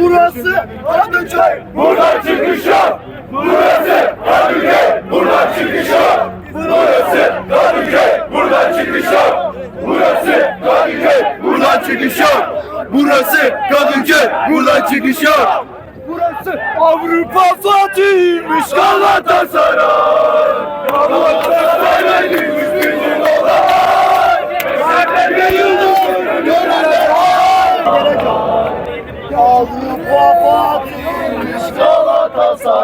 Burası Kadıköy. Buradan çıkış yok. Burası Kadıköy. Buradan çıkış yok. Burası Kadıköy. Buradan çıkış yok. Burası Kadıköy. Buradan çıkış yok. Burası Kadıköy. Buradan çıkış yok. Burası Avrupa Fatih'miş. Galatasaray. Galatasaray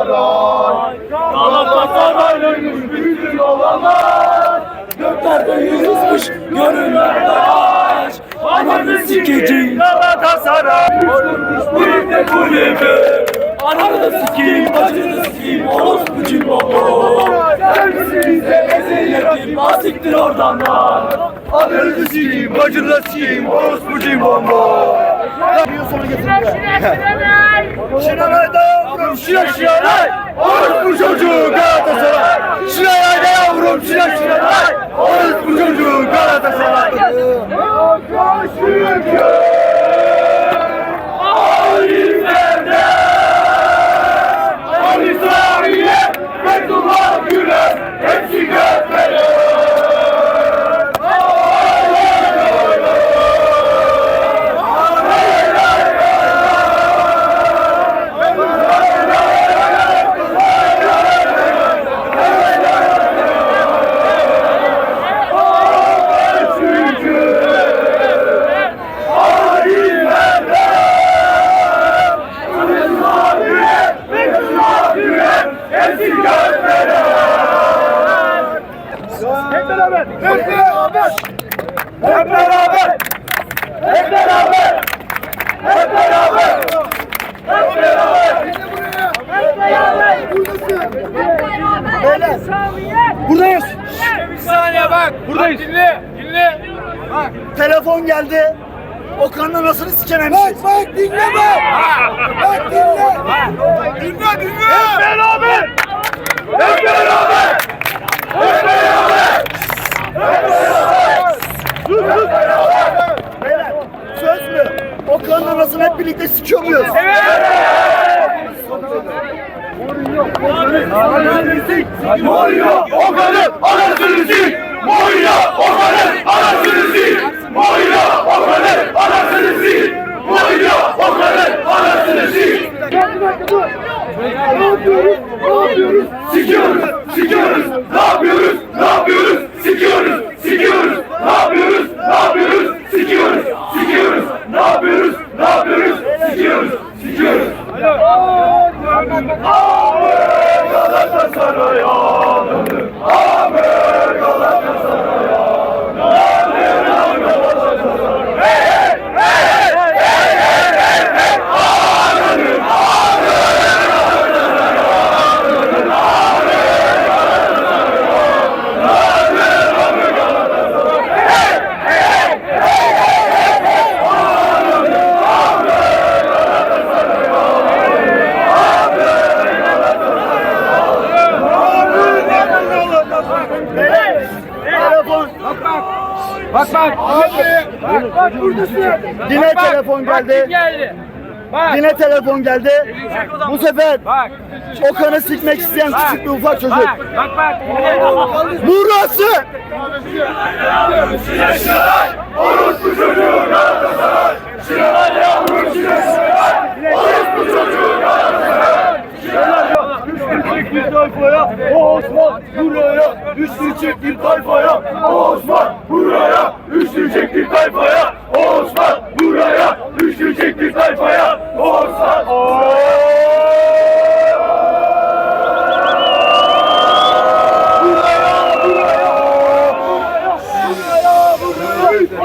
Galatasaray. Galatasaray'la bütün olanlar Göklerde yıldızmış gönüllerde aç Ananı sikeceğim Galatasaray. Birlikte kulübü. Ananı sikeyim, bacını sikeyim, orospu cimbobo Kendisinize ezillerim, basiktir oradan lan Ananı sikeyim, bacını sikeyim, orospu cimbobo Şinanay'da yavrum şina şinanay Orospu çocuğu Galatasaray Şinanay'da yavrum şina şinanay Orospu çocuğu Galatasaray Çünkü Alimlerde Ali Samiye Fethullah Gülen Hepsi gökleri Çünkü Alimlerde Fethullah Gülen Fethullah Gülen Hepsi gökleri Hep beraber Hep beraber Hep beraber Hep beraber Hep beraber Hep beraber Buradayız. Bir saniye bak. Buradayız. Dinle. Dinle. Telefon geldi. Okan'la nasıl sikememişiz? Bak bak dinle bak. Bak dinle. Dinle dinle. Hep beraber Hep beraber Hep beraber Beyler söz mü? Okan'la nasıl hep birlikte sikiyor muyuz? Moyla o kadar anasını sik Moyla Galatasaray ananı. Amin Galatasaray ananı. Amin Galatasaray. Hey, hey, hey, hey, hey, hey, hey. Ananı, Beyler telefon. Bak bak. Bak bak buradasın. Yine telefon Bak, geldi. kim geldi? Bak. Yine telefon geldi. Bu sefer Bak. Okan'ı sikmek isteyen küçük bir ufak çocuk. Bak bak bak. Burası Şinay, orospu çocuğu Galatasaray. Şinay yavrum Şinay, orospu çocuğu Galatasaray. Çekti tayfaya, o Osman buraya, üçlü çekti tayfaya, o Osman buraya, üçlü çekti tayfaya,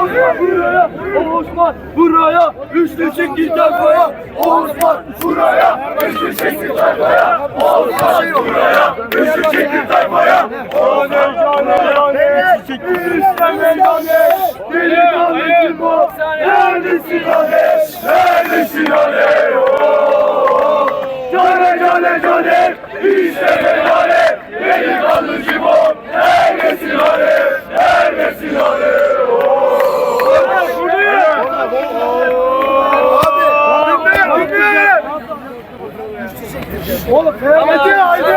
buraya, Osman buraya, üçlü çekti tayfaya, Osman buraya, üçlü çekti tayfaya, Osman buraya, üçlü çekti tayfaya, Osman buraya, İstemel Gane, delikanlı kim o? Neredesin Gane? Neredesin Gane? Oh! Cane cane cane, istemel Gane, delikanlı kim o? Neredesin Gane? Neredesin Gane? Oh! Abi. Dinle, dinle. Oğlum haydi haydi.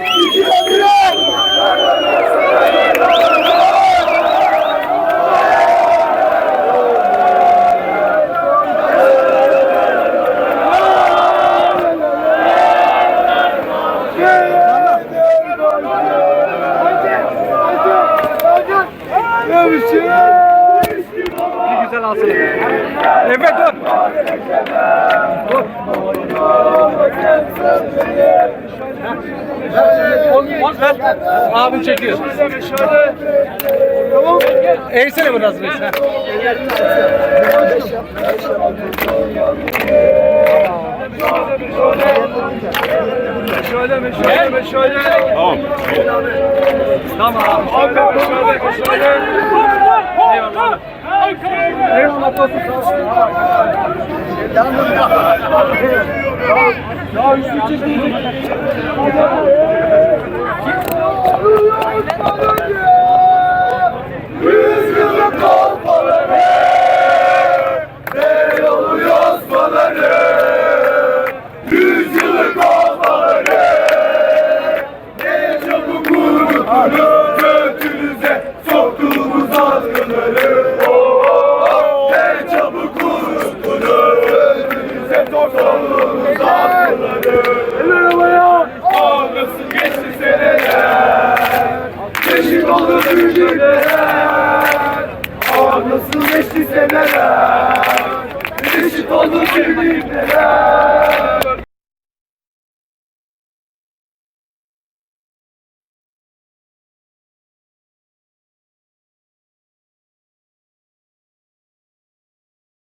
güzel alsana be. Efe dur. Ver. Abi çekiyor. Eğsene biraz ha. Şöyle şöyle şöyle. Tamam. Tamam abi. Şöyle şöyle. Eyvallah. Eyvallah dostum sağ ol. Ya üstü çekildik. Oldu büyüdüler